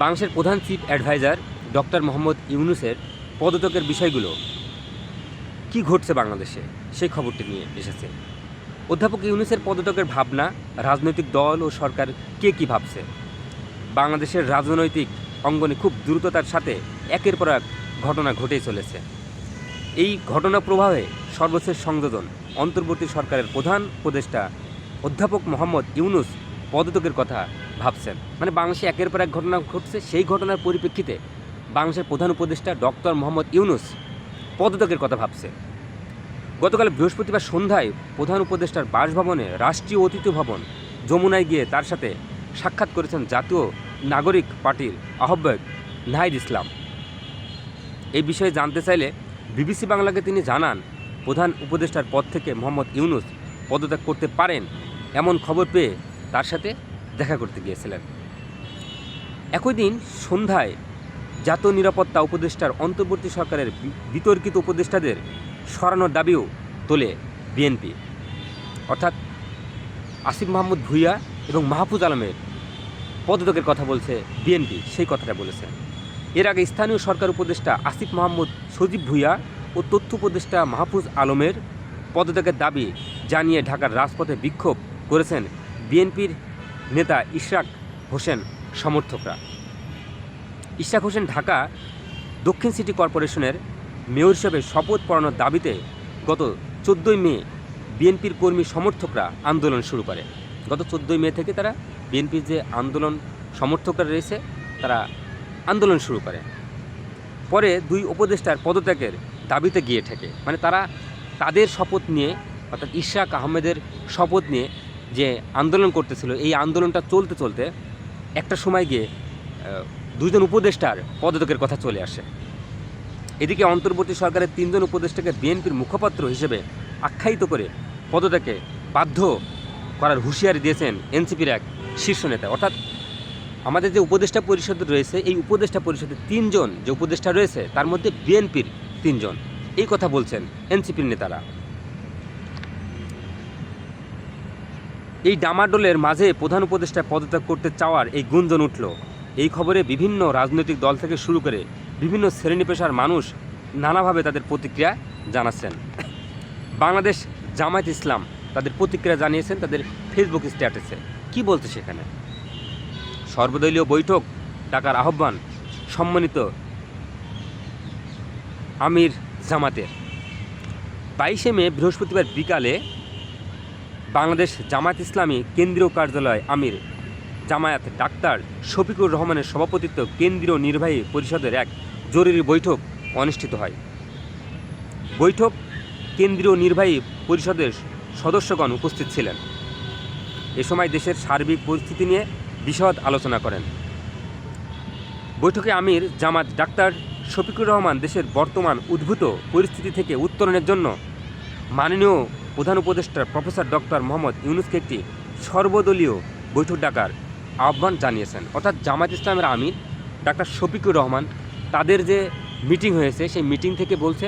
বাংলাদেশের প্রধান chief adviser doctor Mohammad ইউনুসের পদত্যাগের বিষয়গুলো কি ঘটছে বাংলাদেশে, সেই খবরটি নিয়ে এসেছে। অধ্যাপক ইউনুসের পদত্যাগের ভাবনা, রাজনৈতিক দল ও সরকার কে কী ভাবছে? বাংলাদেশের রাজনৈতিক অঙ্গনে খুব দ্রুততার সাথে একের পর এক ঘটনা ঘটেই চলেছে। এই ঘটনা প্রবাহে সর্বশেষ সংযোজন অন্তর্বর্তী সরকারের প্রধান উপদেষ্টা অধ্যাপক মোহাম্মদ ইউনুস পদত্যাগের কথা ভাবছেন। মানে বাংলাদেশে একের পর এক ঘটনা ঘটছে, সেই ঘটনার পরিপ্রেক্ষিতে বাংলাদেশের প্রধান উপদেষ্টা ডক্টর মোহাম্মদ ইউনুস পদত্যাগের কথা ভাবছে গতকাল বৃহস্পতিবার সন্ধ্যায় প্রধান উপদেষ্টার বাসভবনে রাষ্ট্রীয় অতিথি ভবন যমুনায় গিয়ে তার সাথে সাক্ষাৎ করেছেন জাতীয় নাগরিক পার্টির আহ্বায়ক নাহিদ ইসলাম। এই বিষয়ে জানতে চাইলে বিবিসি বাংলাকে তিনি জানান, প্রধান উপদেষ্টার পদ থেকে মোহাম্মদ ইউনুস পদত্যাগ করতে পারেন এমন খবর পেয়ে তার সাথে দেখা করতে গিয়েছিলেন। একই দিন সন্ধ্যায় জাতীয় নিরাপত্তা উপদেষ্টার অন্তর্বর্তী সরকারের বিতর্কিত উপদেষ্টাদের সরানোর দাবিও তোলে বিএনপি। অর্থাৎ আসিফ মাহমুদ ভুইয়া এবং মাহফুজ আলমের পদত্যাগের কথা বলছে বিএনপি, সেই কথাটা বলেছে। এর আগে স্থানীয় সরকার উপদেষ্টা আসিফ মাহমুদ সজীব ভুইয়া ও তথ্য উপদেষ্টা মাহফুজ আলমের পদত্যাগের দাবি জানিয়ে ঢাকার রাজপথে বিক্ষোভ করেছেন বিএনপির নেতা ইশরাক হোসেন সমর্থকরা। ইশরাক হোসেন ঢাকা দক্ষিণ সিটি কর্পোরেশনের মেয়র হিসেবে শপথ পড়ানোর দাবিতে গত চোদ্দোই মে বিএনপির কর্মী সমর্থকরা আন্দোলন শুরু করে। গত চোদ্দোই মে থেকে তারা বিএনপির যে আন্দোলন সমর্থকরা রয়েছে, তারা আন্দোলন শুরু করে। পরে দুই উপদেষ্টার পদত্যাগের দাবিতে গিয়ে ঠেকে। মানে তারা তাদের শপথ নিয়ে, অর্থাৎ ইশাক আহমেদের শপথ নিয়ে যে আন্দোলন করতেছিল এই আন্দোলনটা চলতে চলতে একটা সময় গিয়ে আহ, দুইজন উপদেষ্টার পদত্যাগের কথা চলে আসে। এদিকে অন্তর্বর্তী সরকারের তিনজন উপদেষ্টাকে বিএনপির মুখপাত্র হিসেবে আখ্যায়িত করে পদত্যাগে বাধ্য করার হুঁশিয়ারি দিয়েছেন এনসিপির এক শীর্ষ নেতা। অর্থাৎ আমাদের যে উপদেষ্টা পরিষদ রয়েছে এই উপদেষ্টা পরিষদের তিনজন যে উপদেষ্টা রয়েছে তার মধ্যে বিএনপির তিনজন। এই কথা বলছেন এনসিপির নেতারা। এই ডামাডোলের মাঝে প্রধান উপদেষ্টা পদত্যাগ করতে চাওয়ার এই গুঞ্জন উঠল। এই খবরে বিভিন্ন রাজনৈতিক দল থেকে শুরু করে বিভিন্ন শ্রেণি পেশার মানুষ নানাভাবে তাদের প্রতিক্রিয়া জানাচ্ছেন। বাংলাদেশ জামায়াত ইসলাম তাদের প্রতিক্রিয়া জানিয়েছেন তাদের ফেসবুক স্ট্যাটাসে। কি বলছে সেখানে? সর্বদলীয় বৈঠক, ডাকার আহ্বান, সম্মানিত আমির জামাতের। বাইশে মে বৃহস্পতিবার বিকালে বাংলাদেশ জামায়াত ইসলামী কেন্দ্রীয় কার্যালয় আমির। জামায়াত ডাক্তার শফিকুর রহমানের সভাপতিত্ব কেন্দ্রীয় নির্বাহী পরিষদের এক জরুরি বৈঠক অনুষ্ঠিত হয়। বৈঠক কেন্দ্রীয় নির্বাহী পরিষদের সদস্যগণ উপস্থিত ছিলেন। এ সময় দেশের সার্বিক পরিস্থিতি নিয়ে বিশদ আলোচনা করেন। বৈঠকে আমির জামাত ডাক্তার শফিকুর রহমান দেশের বর্তমান উদ্ভূত পরিস্থিতি থেকে উত্তরণের জন্য মাননীয় প্রধান উপদেষ্টা প্রফেসর ডক্টর মোহাম্মদ ইউনুসকে একটি সর্বদলীয় বৈঠক ডাকার আহ্বান জানিয়েছেন। অর্থাৎ জামাত ইসলামের আমির ডাক্তার শফিকুর রহমান তাদের যে মিটিং হয়েছে, সেই মিটিং থেকে বলছে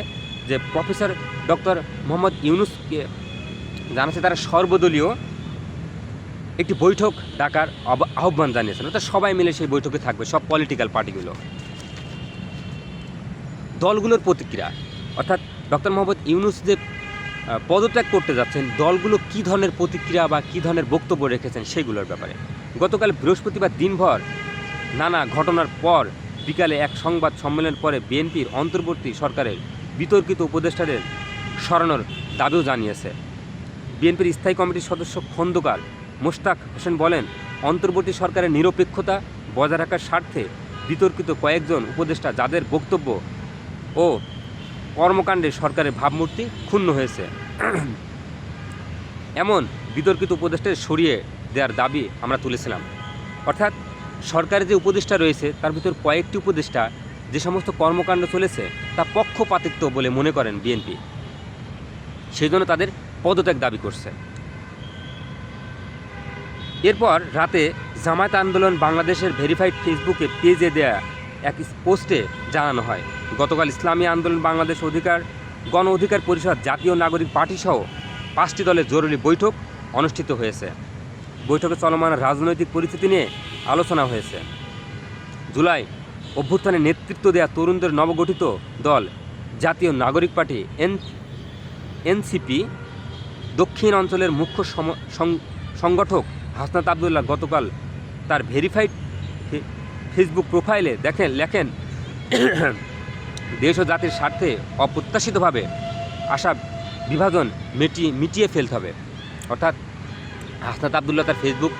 যে প্রফেসর ডক্টর মোহাম্মদ ইউনুসকে জানাচ্ছে তারা সর্বদলীয় একটি বৈঠক ডাকার আহ্বান জানিয়েছেন। অর্থাৎ সবাই মিলে সেই বৈঠকে থাকবে, সব পলিটিক্যাল পার্টিগুলো দলগুলোর প্রতিক্রিয়া, অর্থাৎ ডক্টর মোহাম্মদ ইউনুস যে পদত্যাগ করতে যাচ্ছেন, দলগুলো কী ধরনের প্রতিক্রিয়া বা কী ধরনের বক্তব্য রেখেছেন সেগুলোর ব্যাপারে। গতকাল বৃহস্পতিবার দিনভর নানা ঘটনার পর বিকালে এক সংবাদ সম্মেলনের পরে বিএনপির অন্তর্বর্তী সরকারের বিতর্কিত উপদেষ্টাদের সরানোর দাবিও জানিয়েছে। বিএনপির স্থায়ী কমিটির সদস্য খন্দকার মোশতাক হোসেন বলেন, অন্তর্বর্তী সরকারের নিরপেক্ষতা বজায় রাখার স্বার্থে বিতর্কিত কয়েকজন উপদেষ্টা যাদের বক্তব্য ও কর্মকাণ্ডে সরকারের ভাবমূর্তি ক্ষুণ্ণ হয়েছে। এমন বিতর্কিত উপদেষ্টা সরিয়ে দেওয়ার দাবি আমরা তুলেছিলাম। অর্থাৎ সরকারের যে উপদেষ্টা রয়েছে, তার ভিতর কয়েকটি উপদেষ্টা যে সমস্ত কর্মকাণ্ড চলেছে, তা পক্ষপাতিত্ব বলে মনে করেন বিএনপি। সেই জন্য তাদের পদত্যাগ দাবি করছে। এরপর রাতে জামায়াত আন্দোলন বাংলাদেশের ভেরিফাইড ফেসবুকে পেজে দেয়া এক পোস্টে জানানো হয়। গতকাল ইসলামী আন্দোলন, বাংলাদেশ অধিকার, গণ অধিকার পরিষদ, জাতীয় নাগরিক পার্টি সহ পাঁচটি দলের জরুরি বৈঠক অনুষ্ঠিত হয়েছে। বৈঠকে চলমান রাজনৈতিক পরিস্থিতি নিয়ে আলোচনা হয়েছে। জুলাই অভ্যুত্থানে নেতৃত্ব দেওয়া তরুণদের নবগঠিত দল জাতীয় নাগরিক পার্টি এন, এনসিপি, দক্ষিণ অঞ্চলের মুখ্য সংগঠক হাসনাত আবদুল্লাহ গতকাল তার ভেরিফাইড ফেসবুক প্রোফাইলে দেখেন, লেখেন, দেশ ও জাতির স্বার্থে অপ্রত্যাশিতভাবে আসা বিভাজন মিটিয়ে মিটিয়ে ফেলতে হবে। অর্থাৎ হাসনাত আবদুল্লাহ তার ফেসবুক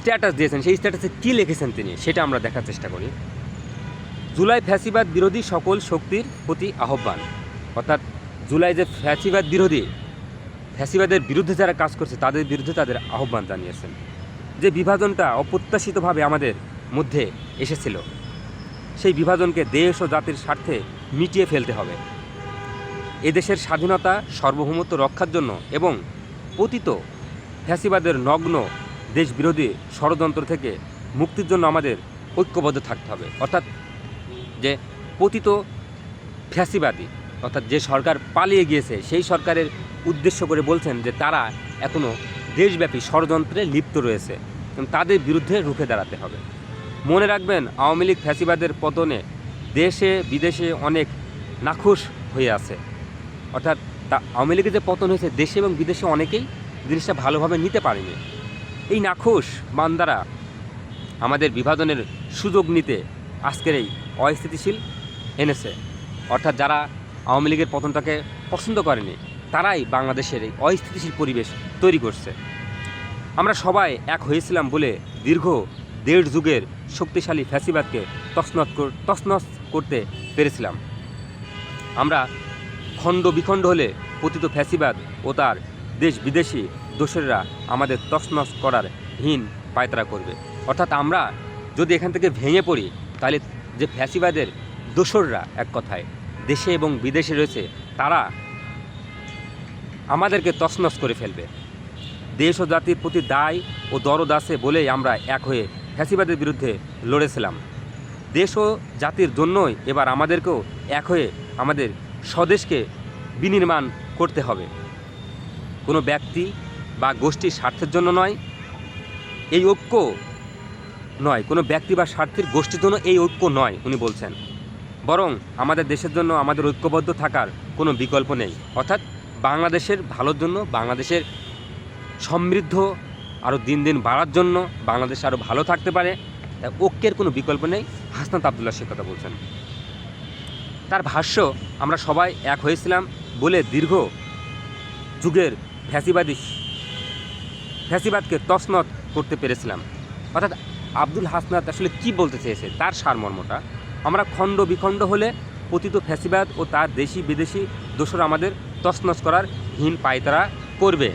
স্ট্যাটাস দিয়েছেন। সেই স্ট্যাটাসে কী লিখেছেন তিনি সেটা আমরা দেখার চেষ্টা করি। জুলাই ফ্যাসিবাদ বিরোধী সকল শক্তির প্রতি আহ্বান। অর্থাৎ জুলাই যে ফ্যাসিবাদ বিরোধী, ফ্যাসিবাদের বিরুদ্ধে যারা কাজ করছে, তাদের বিরুদ্ধে তাদের আহ্বান জানিয়েছেন। যে বিভাজনটা অপ্রত্যাশিতভাবে আমাদের মধ্যে এসেছিল, সেই বিভাজনকে দেশ ও জাতির স্বার্থে মিটিয়ে ফেলতে হবে। এদেশের স্বাধীনতা, সার্বভৌমত্ব রক্ষার জন্য এবং পতিত ফ্যাসিবাদের নগ্ন দেশবিরোধী ষড়যন্ত্র থেকে মুক্তির জন্য আমাদের ঐক্যবদ্ধ থাকতে হবে। অর্থাৎ যে পতিত ফ্যাসিবাদী, অর্থাৎ যে সরকার পালিয়ে গিয়েছে, সেই সরকারের উদ্দেশ্য করে বলছেন যে তারা এখনও দেশব্যাপী ষড়যন্ত্রে লিপ্ত রয়েছে। তাদের বিরুদ্ধে রুখে দাঁড়াতে হবে। মনে রাখবেন, আওয়ামী লীগ ফ্যাসিবাদের পতনে দেশে বিদেশে অনেক নাখুশ হয়ে আছে। অর্থাৎ তা, আওয়ামী লীগের যে পতন হয়েছে, দেশে এবং বিদেশে অনেকেই জিনিসটা ভালোভাবে নিতে পারেনি। এই নাখুশ বান্দারা আমাদের বিভাজনের সুযোগ নিতে আজকের এই অস্থিতিশীল এনেছে। অর্থাৎ যারা আওয়ামী লীগের পতনটাকে পছন্দ করেনি তারাই বাংলাদেশের এই অস্থিতিশীল পরিবেশ তৈরি করছে। আমরা সবাই এক হয়েছিলাম বলে দীর্ঘ দেড় যুগের শক্তিশালী ফ্যাসিবাদকে কর- তছনছ করতে পেরেছিলাম। আমরা খণ্ড বিখণ্ড হলে পতিত ফ্যাসিবাদ ও তার দেশ বিদেশি দোসরেরা আমাদের তছনছ করার হীন পায়তারা করবে। অর্থাৎ আমরা যদি এখান থেকে ভেঙে পড়ি, তাহলে যে ফ্যাসিবাদের দোসররা এক কথায় দেশে এবং বিদেশে রয়েছে, তারা আমাদেরকে তছনছ করে ফেলবে। দেশ ও জাতির প্রতি দায় ও দরদ আছে বলেই আমরা এক হয়ে ফ্যাসিবাদের বিরুদ্ধে লড়েছিলাম। দেশ ও জাতির জন্যই এবার আমাদেরকেও এক হয়ে আমাদের স্বদেশকে বিনির্মাণ করতে হবে। কোনো ব্যক্তি বা গোষ্ঠীর স্বার্থের জন্য নয়, এই ঐক্য নয়। কোনো ব্যক্তি বা স্বার্থের গোষ্ঠীর জন্য এই ঐক্য নয়, উনি বলছেন। বরং আমাদের দেশের জন্য আমাদের ঐক্যবদ্ধ থাকার কোনো বিকল্প নেই। অর্থাৎ বাংলাদেশের ভালোর জন্য, বাংলাদেশের সমৃদ্ধ আরও দিন দিন বাড়ার জন্য বাংলাদেশ আরও ভালো থাকতে পারে, তাই ঐক্যের কোনো বিকল্প নেই, হাসনাত আবদুল্লাহ সে কথা বলছেন। তার ভাষ্য, আমরা সবাই এক হয়েছিলাম বলে দীর্ঘ যুগের ফ্যাসিবাদী ফ্যাসিবাদকে তসনত করতে পেরেছিলাম। অর্থাৎ আব্দুল হাসনাত আসলে কি বলতে চেয়েছে? তার সারমর্মটা, আমরা খণ্ড বিখণ্ড হলে পতিত ফ্যাসিবাদ ও তার দেশি বিদেশি দোসর আমাদের তছনছ করার হীন পায়তারা করবে।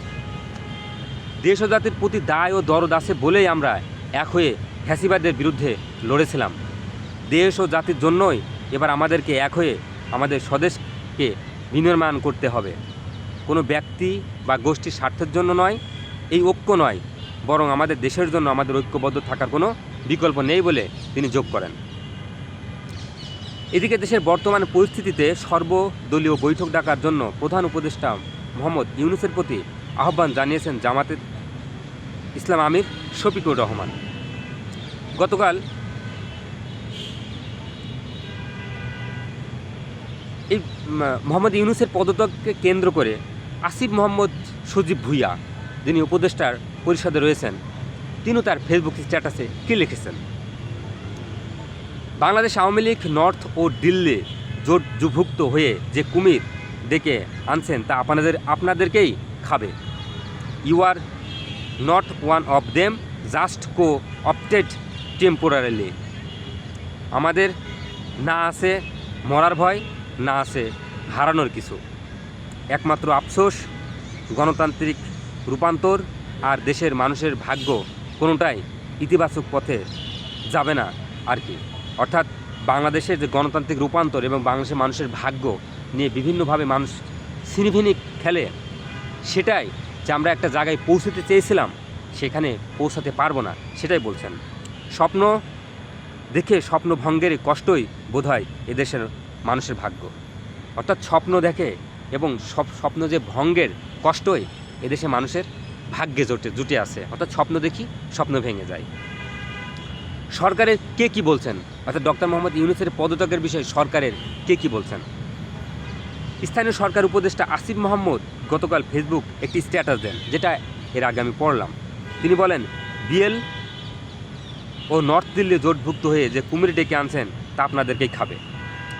দেশ ও জাতির প্রতি দায় ও দরদ আছে বলেই আমরা এক হয়ে ফ্যাসিবাদের বিরুদ্ধে লড়েছিলাম। দেশ ও জাতির জন্যই এবার আমাদেরকে এক হয়ে আমাদের স্বদেশকে বিনির্মাণ করতে হবে। কোনো ব্যক্তি বা গোষ্ঠীর স্বার্থের জন্য নয়, এই ঐক্য নয়, বরং আমাদের দেশের জন্য আমাদের ঐক্যবদ্ধ থাকার কোনো বিকল্প নেই বলে তিনি যোগ করেন। এদিকে দেশের বর্তমান পরিস্থিতিতে সর্বদলীয় বৈঠক ডাকার জন্য প্রধান উপদেষ্টা মোহাম্মদ ইউনুসের প্রতি আহ্বান জানিয়েছেন জামাতের ইসলাম আমির শফিকুর রহমান। গতকাল এই মোহাম্মদ ইউনুসের পদত্যাগকে কেন্দ্র করে আসিফ মোহাম্মদ সজীব ভুইয়া, যিনি উপদেষ্টার পরিষদে রয়েছেন, তিনিও তার ফেসবুক স্ট্যাটাসে কী লিখেছেন? বাংলাদেশ আওয়ামী লীগ নর্থ ও দিল্লি জোট যুভুক্ত হয়ে যে কুমির ডেকে আনছেন তা আপনাদের আপনাদেরকেই খাবে। You are not one of them just co-opted temporarily আমাদের না আছে মরার ভয়, না আছে হারানোর কিছু। একমাত্র আফসোস, গণতান্ত্রিক রূপান্তর আর দেশের মানুষের ভাগ্য কোনোটাই ইতিবাচক পথে যাবে না আর কি। অর্থাৎ বাংলাদেশের যে গণতান্ত্রিক রূপান্তর এবং বাংলাদেশের মানুষের ভাগ্য নিয়ে বিভিন্নভাবে মানুষ সিনিভিনি খেলে, সেটাই যে আমরা একটা জায়গায় পৌঁছতে চেয়েছিলাম, সেখানে পৌঁছাতে পারব না, সেটাই বলছেন। স্বপ্ন দেখে স্বপ্ন ভঙ্গের কষ্টই বোধহয় এদেশের মানুষের ভাগ্য। অর্থাৎ স্বপ্ন দেখে এবং সব স্বপ্ন যে ভঙ্গের কষ্টই এদেশে মানুষের ভাগ্যে জোটে, জুটে আছে। অর্থাৎ স্বপ্ন দেখি, স্বপ্ন ভেঙে যায়। সরকারের কে কি বলছেন? অর্থাৎ ডক্টর মোহাম্মদ ইউনুসের পদত্যাগের বিষয়ে সরকারের কে কি বলছেন? স্থানীয় সরকার উপদেষ্টা আসিফ মোহাম্মদ গতকাল ফেসবুক একটি স্ট্যাটাস দেন, যেটা এর আগে আমি পড়লাম। তিনি বলেন, বিএল ও নর্থ দিল্লি জোটভুক্ত হয়ে যে কুমির ডেকে আনছেন, তা আপনাদেরকেই খাবে।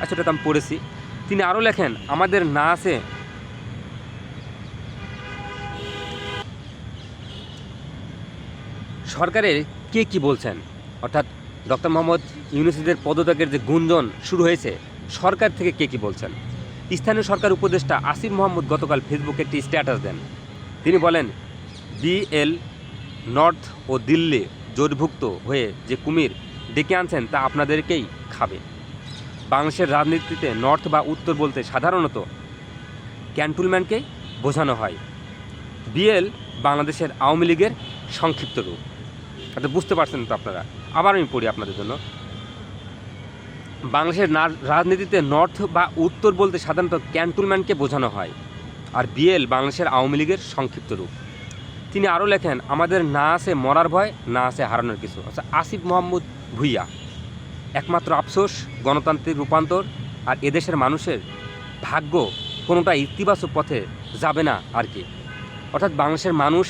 আচ্ছা এটা তো আমি পড়েছি। তিনি আরও লেখেন, আমাদের না আছে সরকারের কে কি বলছেন? অর্থাৎ ডক্টর মোহাম্মদ ইউনুসিদের পদত্যাগের যে গুঞ্জন শুরু হয়েছে, সরকার থেকে কে কি বলছেন? স্থানীয় সরকার উপদেষ্টা আসিফ মোহাম্মদ গতকাল ফেসবুকে একটি স্ট্যাটাস দেন। তিনি বলেন, বিএল নর্থ ও দিল্লি জোটভুক্ত হয়ে যে কুমির ডেকে আনছেন তা আপনাদেরকেই খাবে। বাংলাদেশের রাজনীতিতে নর্থ বা উত্তর বলতে সাধারণত ক্যান্টনমেন্টকে বোঝানো হয়। বিএল বাংলাদেশের আওয়ামী লীগের সংক্ষিপ্ত রূপ। অর্থাৎ বুঝতে পারছেন তো আপনারা? আবার আমি পড়ি আপনাদের জন্য। বাংলাদেশের রাজনীতিতে নর্থ বা উত্তর বলতে সাধারণত ক্যান্টনমেন্টকে বোঝানো হয় আর বিএল বাংলাদেশের আওয়ামী লীগের সংক্ষিপ্ত রূপ। তিনি আরও লেখেন, আমাদের না আছে মরার ভয়, না আছে হারানোর কিছু। আচ্ছা আসিফ মোহাম্মদ ভুইয়া, একমাত্র আফসোস, গণতান্ত্রিক রূপান্তর আর এদেশের মানুষের ভাগ্য কোনোটা ইতিবাচক পথে যাবে না আর কি। অর্থাৎ বাংলাদেশের মানুষ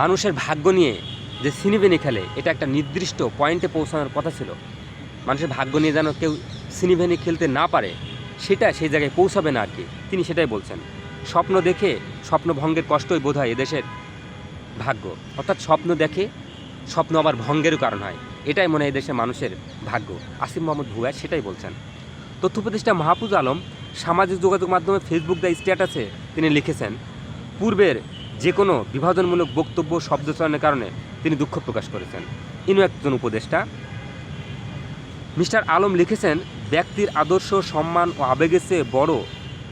মানুষের ভাগ্য নিয়ে যে সিনিভেনি খেলে, এটা একটা নির্দিষ্ট পয়েন্টে পৌঁছানোর কথা ছিল। মানুষের ভাগ্য নিয়ে যেন কেউ সিনিভেনি খেলতে না পারে, সেটা সেই জায়গায় পৌঁছাবে না আর কি তিনি সেটাই বলছেন। স্বপ্ন দেখে, স্বপ্ন ভঙ্গের কষ্টই বোধ হয় এদেশের ভাগ্য। অর্থাৎ স্বপ্ন দেখে, স্বপ্ন আবার ভঙ্গেরও কারণ হয়। এটাই মনে হয় এদেশের মানুষের ভাগ্য। আসিফ মোহাম্মদ ভুয়া সেটাই বলছেন। তথ্য প্রতিষ্ঠা মাহফুজ আলম সামাজিক যোগাযোগ মাধ্যমে ফেসবুক দ্য স্ট্যাটাসে তিনি লিখেছেন, পূর্বের যে কোনো বিভাজনমূলক বক্তব্য শব্দচয়নের কারণে তিনি দুঃখ প্রকাশ করেছেন। ইনু একজন উপদেষ্টা। মিস্টার আলম লিখেছেন, ব্যক্তির আদর্শ, সম্মান ও আবেগের চেয়ে বড়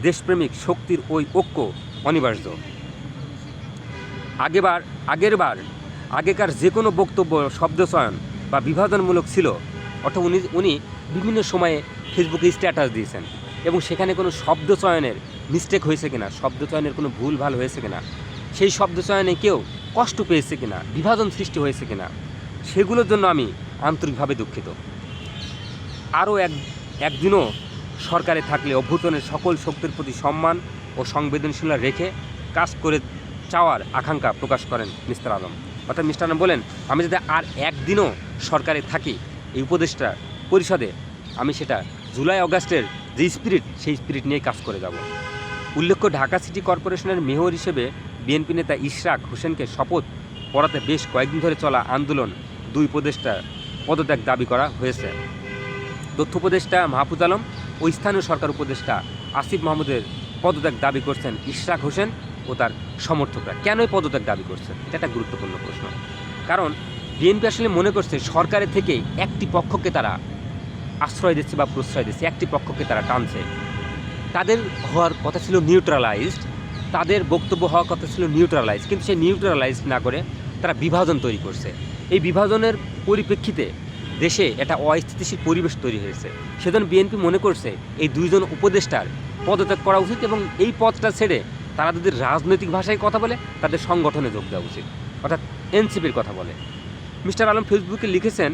দেশপ্রেমিক শক্তির ওই ঐক্য অনিবার্য। আগেবার আগেরবার আগেকার যে কোনো বক্তব্য শব্দচয়ন বা বিভাজনমূলক ছিল, অর্থাৎ উনি উনি বিভিন্ন সময়ে ফেসবুকে স্ট্যাটাস দিয়েছেন এবং সেখানে কোনো শব্দচয়নের মিস্টেক হয়েছে কিনা শব্দচয়নের কোনো ভুল ভালো হয়েছে কিনা সেই শব্দচয়নে কেউ কষ্ট পেয়েছে কিনা, বিভাজন সৃষ্টি হয়েছে কিনা, সেগুলোর জন্য আমি আন্তরিকভাবে দুঃখিত। আরও এক, একদিনও সরকারে থাকলে অভ্যুত্থানের সকল শক্তির প্রতি সম্মান ও সংবেদনশীলতা রেখে কাজ করে চাওয়ার আকাঙ্ক্ষা প্রকাশ করেন মিস্টার আলম। অর্থাৎ মিস্টার আলম বলেন, আমি যদি আর একদিনও সরকারে থাকি, এই উপদেষ্টা পরিষদে আমি সেটা জুলাই অগাস্টের যে স্পিরিট সেই স্পিরিট নিয়ে কাজ করে যাব। উল্লেখ্য ঢাকা সিটি কর্পোরেশনের মেয়র হিসেবে বিএনপি নেতা ইশরাক হোসেনকে শপথ পড়াতে বেশ কয়েকদিন ধরে চলা আন্দোলন দুই উপদেষ্টা পদত্যাগ দাবি করা হয়েছে। তথ্য উপদেষ্টা মাহফুজ আলম ও স্থানীয় সরকার উপদেষ্টা আসিফ মাহমুদের পদত্যাগ দাবি করছেন ইশরাক হোসেন ও তার সমর্থকরা। কেন এই পদত্যাগ দাবি করছেন? এটা একটা গুরুত্বপূর্ণ প্রশ্ন। কারণ বিএনপি আসলে মনে করছে সরকারের থেকে একটি পক্ষকে তারা আশ্রয় দিচ্ছে বা প্রশ্রয় দিচ্ছে, একটি পক্ষকে তারা টানছে। তাদের হওয়ার কথা ছিল নিউট্রালাইজড তাদের বক্তব্য হওয়ার কথা ছিল নিউট্রালাইজ কিন্তু সেই নিউট্রালাইজ না করে তারা বিভাজন তৈরি করছে। এই বিভাজনের পরিপ্রেক্ষিতে দেশে একটা অস্থিতিশীল পরিবেশ তৈরি হয়েছে। সেজন্য বিএনপি মনে করছে এই দুইজন উপদেষ্টার পদত্যাগ করা উচিত এবং এই পদটা ছেড়ে তারা যদি রাজনৈতিক ভাষায় কথা বলে, তাদের সংগঠনে যোগ দেওয়া উচিত। অর্থাৎ এনসিপির কথা বলে। মিস্টার আলম ফেসবুকে লিখেছেন,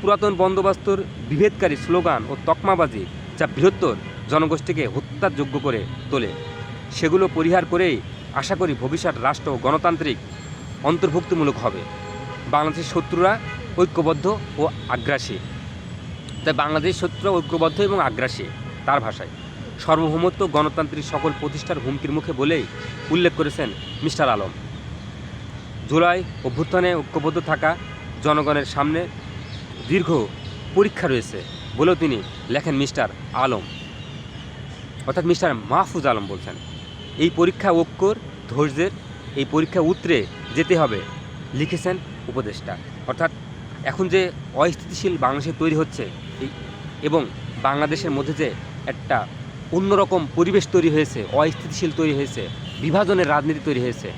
পুরাতন বন্দোবস্তর বিভেদকারী স্লোগান ও তকমাবাজি যা বৃহত্তর জনগোষ্ঠীকে হত্যার যোগ্য করে তোলে। সেগুলো পরিহার করেই আশা করি ভবিষ্যৎ রাষ্ট্র গণতান্ত্রিক অন্তর্ভুক্তিমূলক হবে। বাংলাদেশের শত্রুরা ঐক্যবদ্ধ ও আগ্রাসী। তাই বাংলাদেশ শত্রুরা ঐক্যবদ্ধ এবং আগ্রাসী তার ভাষায়। সার্বভৌমত্ব গণতান্ত্রিক সকল প্রতিষ্ঠার হুমকির মুখে বলেই উল্লেখ করেছেন মিস্টার আলম। জুলাই অভ্যুত্থানে ঐক্যবদ্ধ থাকা জনগণের সামনে দীর্ঘ পরীক্ষা রয়েছে বলেও তিনি লেখেন মিস্টার আলম। অর্থাৎ মিস্টার মাহফুজ আলম বলছেন। এই পরীক্ষা ঐক্যর, ধৈর্যের এই পরীক্ষা উতরে যেতে হবে, লিখেছেন উপদেষ্টা। অর্থাৎ এখন যে অস্থিতিশীল বাংলাদেশে তৈরি হচ্ছে এবং বাংলাদেশের মধ্যে যে একটা অন্যরকম পরিবেশ তৈরি হয়েছে, অস্থিতিশীল তৈরি হয়েছে, বিভাজনের রাজনীতি তৈরি হয়েছে,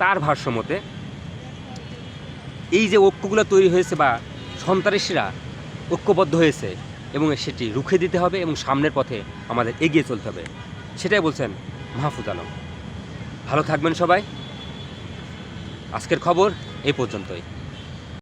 তার ভারসাম্যতে এই যে ঐক্যগুলো তৈরি হয়েছে বা সন্ত্রাসীরা ঐক্যবদ্ধ হয়েছে এবং সেটি রুখে দিতে হবে এবং সামনের পথে আমাদের এগিয়ে চলতে হবে। সেটাই বলছেন মাহফুজ আলম। ভালো থাকবেন সবাই। আজকের খবর এই পর্যন্তই।